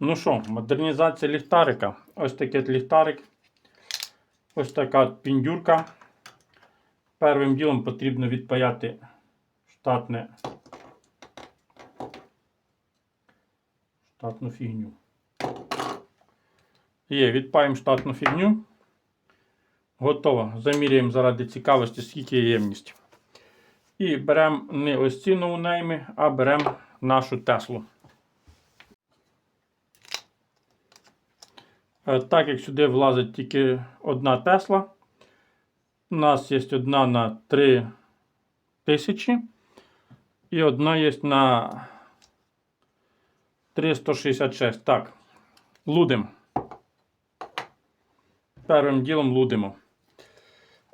Ну що, модернізація ліхтарика. Ось такий ліхтарик. Ось така піндюрка. Первим ділом потрібно відпаяти штатне. Штатну фігню. Є, відпаємо штатну фігню. Готово. Заміряємо заради цікавості, скільки є ємність. І беремо не ось ці ноунейми, а беремо нашу Теслу. Так як сюди влазить тільки одна Тесла, у нас є одна на 3000 і одна є на 366. Так, лудимо. Першим ділом лудимо.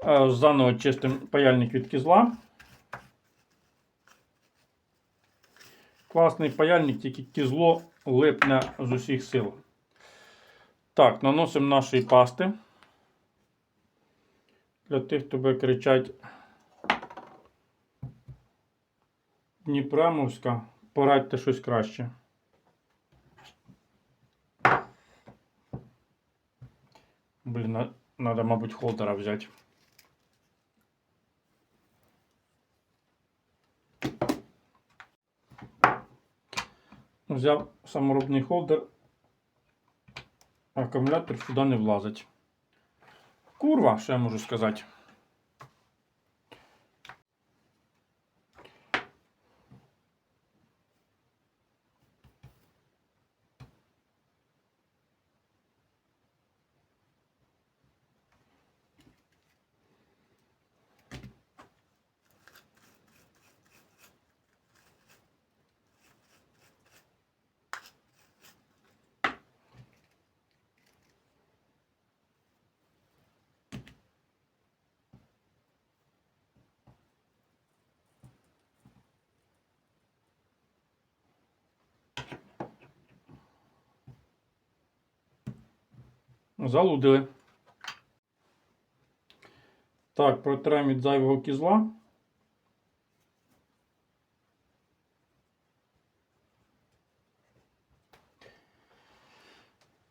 Е, Заново чистимо паяльник від кізла. Класний паяльник, тільки кізло липне з усіх сил. Так, наносимо нашої пасти. Для тих, хто буде кричать Дніпремовська, порадьте щось краще. Блін, треба, мабуть, холдера взяти. Взяв саморобний холдер, акумулятор сюди не влазить. Курва, що я можу сказати. Залудили. Так, протираємо від зайвого кізла.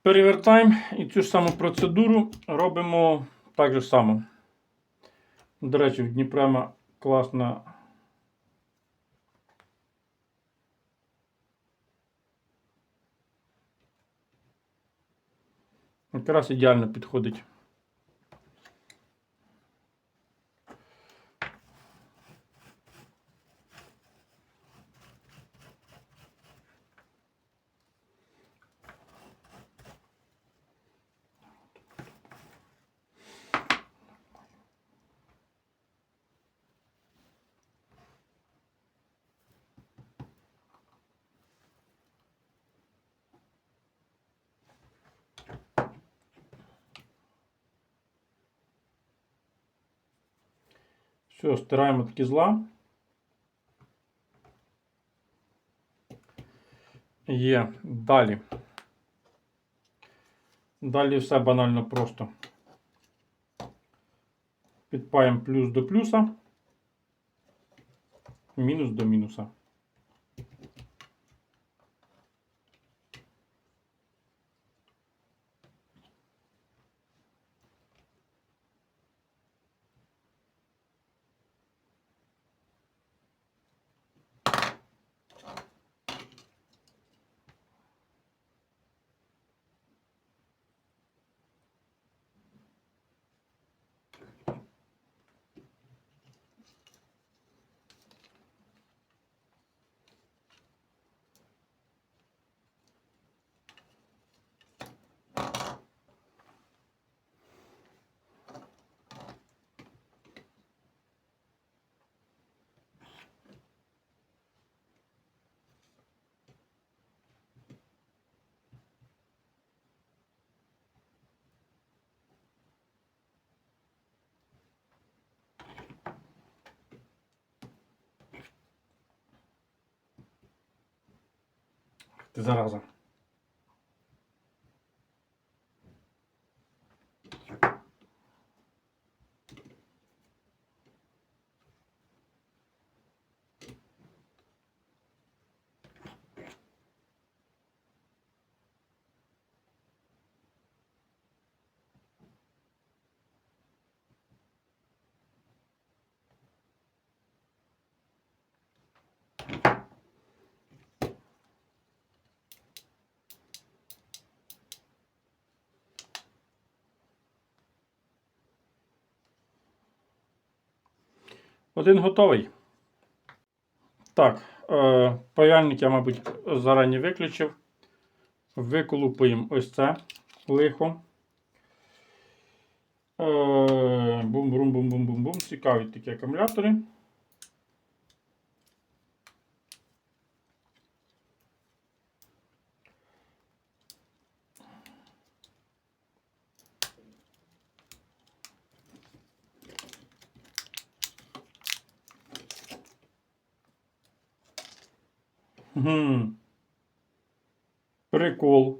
Перевертаємо і цю ж саму процедуру робимо так же само. До речі, в Дніпрема класна. Якраз ідеально підходить. Все, стираємо від кізла. Є. Далі. Далі все банально просто. Підпаємо плюс до плюса, мінус до мінуса. Ти зараза. Один готовий. Так, е, паяльник я, мабуть, зарані виключив. Виколупуємо ось це лихо. Е, Бум-бум-бум-бум-бум-бум. Цікаві такі акумулятори. Гм. Прикол.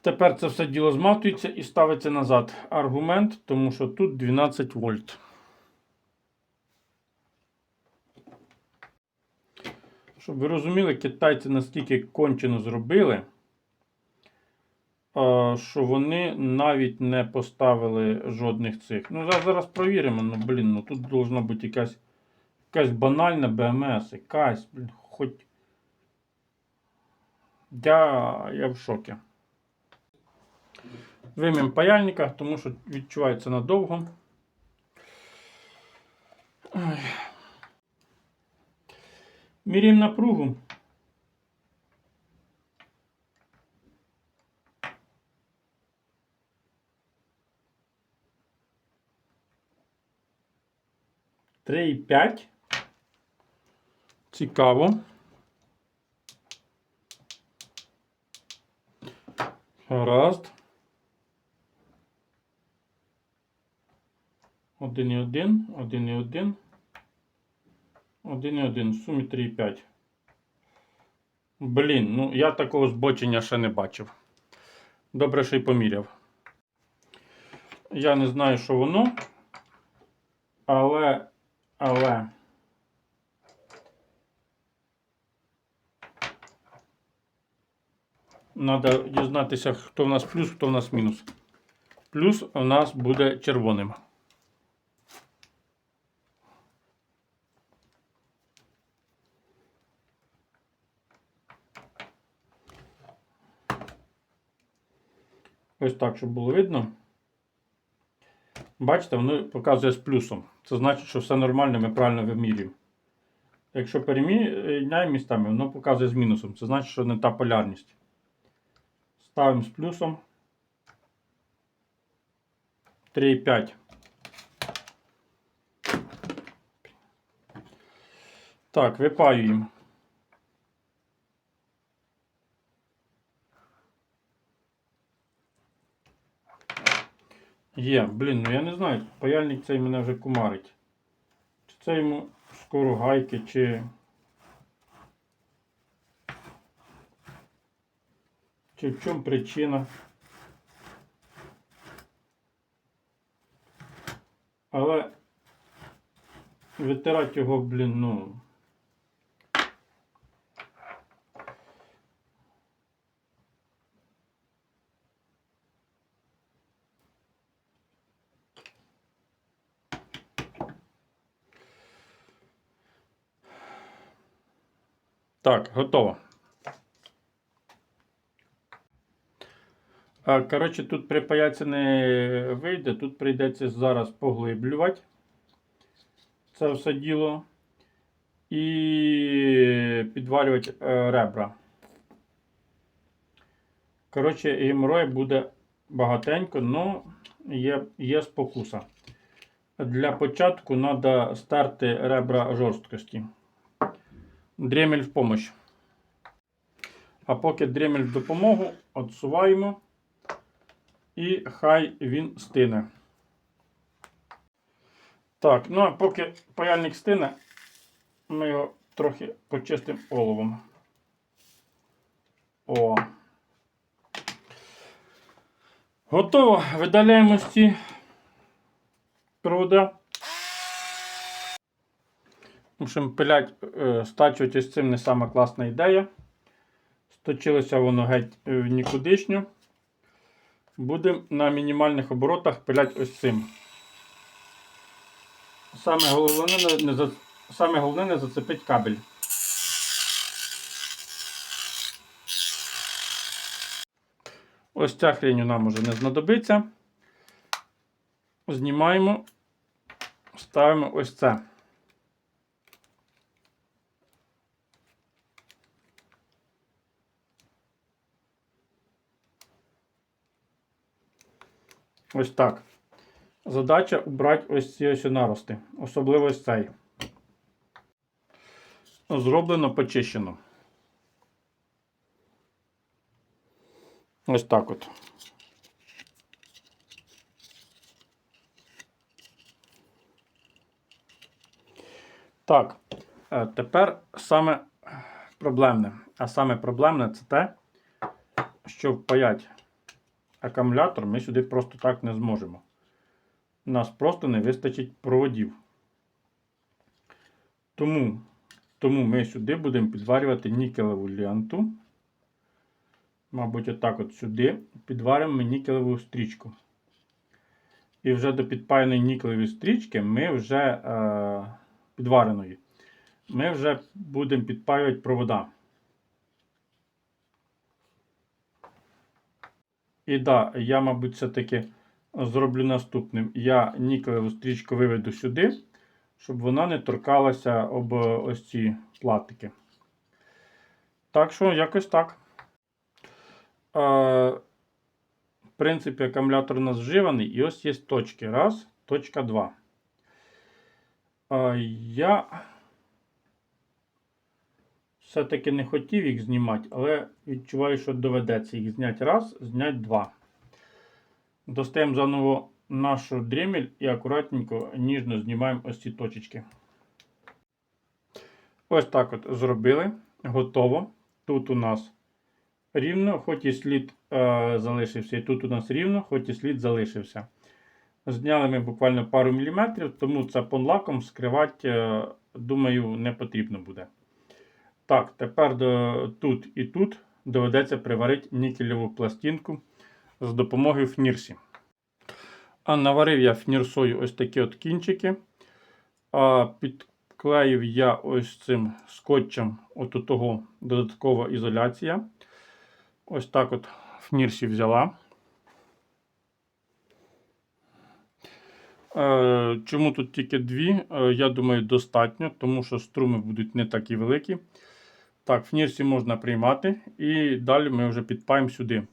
Тепер це все діло зматується і ставиться назад. Аргумент, тому що тут 12 вольт. Щоб ви розуміли, китайці настільки кончено зробили, що вони навіть не поставили жодних цих. Ну, зараз, зараз провіримо. Ну, блін, ну тут должна бути якась, якась банальна БМС, якась, блін, хоч. Я, я в шокі. Вимім паяльника, тому що відчувається надовго. Міряємо напругу. Три і п'ять. Цікаво. Гаразд. Один і один, один і один. Один і один. В сумі 3,5. Блін, ну я такого збочення ще не бачив. Добре, що й поміряв. Я не знаю, що воно. Але. Але. Надо дізнатися, хто в нас плюс, хто в нас мінус. Плюс у нас буде червоним. Ось так, щоб було видно. Бачите, воно показує з плюсом. Це значить, що все нормально, ми правильно вимірюємо. Якщо переміняємо містами, воно показує з мінусом. Це значить, що не та полярність. Ставимо з плюсом. 3,5. Так, випаюємо. Є, блін, ну я не знаю, паяльник цей мене вже кумарить. Чи це йому скоро гайки, чи. Чи в чому причина? Але витирати його, блін, ну. Так, готово. Коротше, тут припаятися не вийде, тут прийдеться зараз поглиблювати це все діло і підвалювати е, ребра. Коротше, геморрой буде багатенько, але є, є спокуса. Для початку треба стерти ребра жорсткості. Дремель в помощь. А поки дремель в допомогу, отсуваємо і хай він стине. Так, ну а поки паяльник стине, ми його трохи почистимо оловом. О. Готово. Видаляємо ці провода. В общем, пилять, е, стачувати з цим не сама класна ідея. Сточилося воно геть е, в нікудишню. Будемо на мінімальних оборотах пилять ось цим. Саме головне не, за- саме головне не зацепити кабель. ось ця хрень нам уже не знадобиться. Знімаємо, ставимо ось це. Ось так. Задача убрати ось ці ось нарости, особливо ось цей. Зроблено, почищено. Ось так от. Так, е, тепер саме проблемне. А саме проблемне це те, що впаять акумулятор ми сюди просто так не зможемо. У нас просто не вистачить проводів. Тому, тому ми сюди будемо підварювати нікелеву ленту. Мабуть, отак от сюди підваримо нікелеву стрічку. І вже до підпаяної нікелевої стрічки ми вже е, підвареної. Ми вже будемо підпаювати провода. І да, я, мабуть, все-таки зроблю наступним. Я нікелеву стрічку виведу сюди, щоб вона не торкалася об ось ці платики. Так що, якось так. Е, в принципі, акумулятор у нас вживаний, і ось є точки. Раз, точка два. Е, я все-таки не хотів їх знімати, але відчуваю, що доведеться їх зняти раз, зняти два. Достаємо заново нашу дремель і акуратненько ніжно знімаємо ось ці точечки. Ось так от зробили. Готово. Тут у нас рівно, хоч і слід е, залишився. І тут у нас рівно, хоч і слід залишився. Зняли ми буквально пару міліметрів, тому це понлаком скривати, е, думаю, не потрібно буде. Так, тепер до, тут і тут доведеться приварити нікелеву пластинку з допомогою фнірсі. А наварив я фнірсою ось такі от кінчики. А підклеїв я ось цим скотчем от того додаткова ізоляція. Ось так от фнірсі взяла. Е, Чому тут тільки дві? Е, Я думаю, достатньо, тому що струми будуть не такі великі. Так, фнірсі можна приймати. І далі ми вже підпаємо сюди.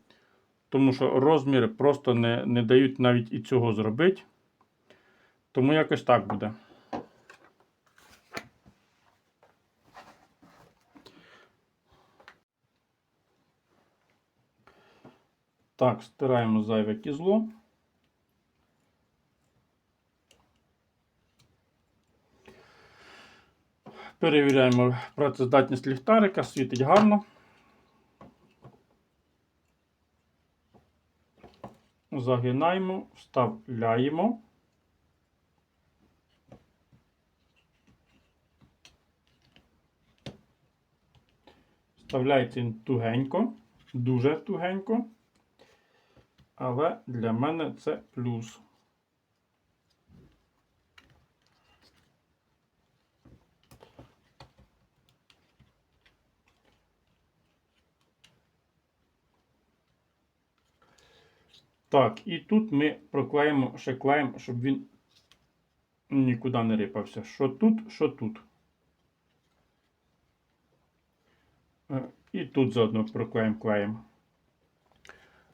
Тому що розміри просто не, не дають навіть і цього зробити. Тому якось так буде. Так, стираємо зайве кізло. Перевіряємо працездатність ліхтарика, світить гарно. Загинаємо, вставляємо. Вставляється він тугенько, дуже тугенько. Але для мене це плюс. Так, і тут ми проклеїмо ще клеєм, щоб він нікуди не рипався. Що тут, що тут. Е, І тут заодно проклеїмо клеєм.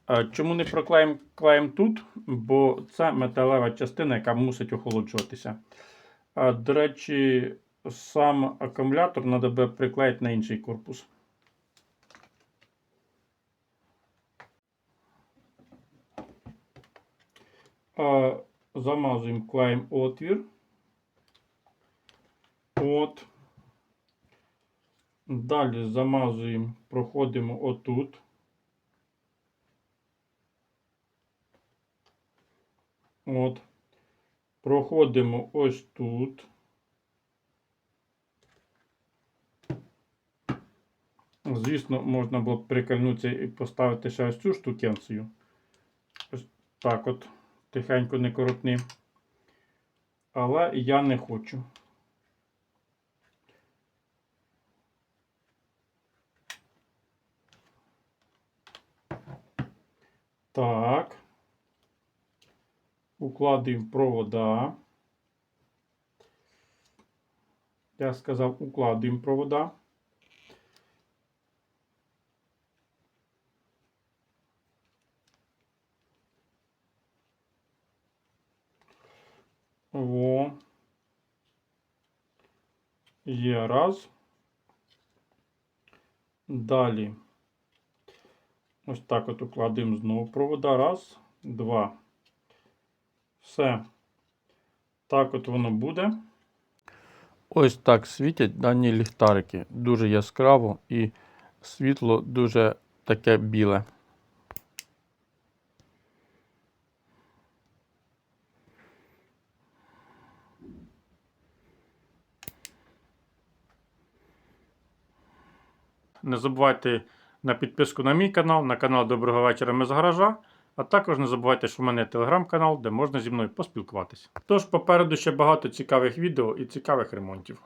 Е, Чому не проклеїмо клеєм тут? Бо це металева частина, яка мусить охолоджуватися. Е, До речі, сам акумулятор треба би приклеїти на інший корпус. Замазуємо клеєм отвір. От. Далі замазуємо, проходимо отут. От. Проходимо ось тут. Звісно, можна було б прикольнутися і поставити ще ось цю штукенцію. Ось так от. Тихенько не коротни. Але я не хочу. Так. Укладуємо провода. Я сказав, укладуємо провода. Во. Є раз. Далі. Ось так от укладемо знову провода. Раз, два. Все. Так от воно буде. Ось так світять дані ліхтарики. Дуже яскраво і світло дуже таке біле. Не забувайте на підписку на мій канал, на канал Доброго вечора ми з гаража. А також не забувайте, що в мене телеграм-канал, де можна зі мною поспілкуватися. Тож попереду ще багато цікавих відео і цікавих ремонтів.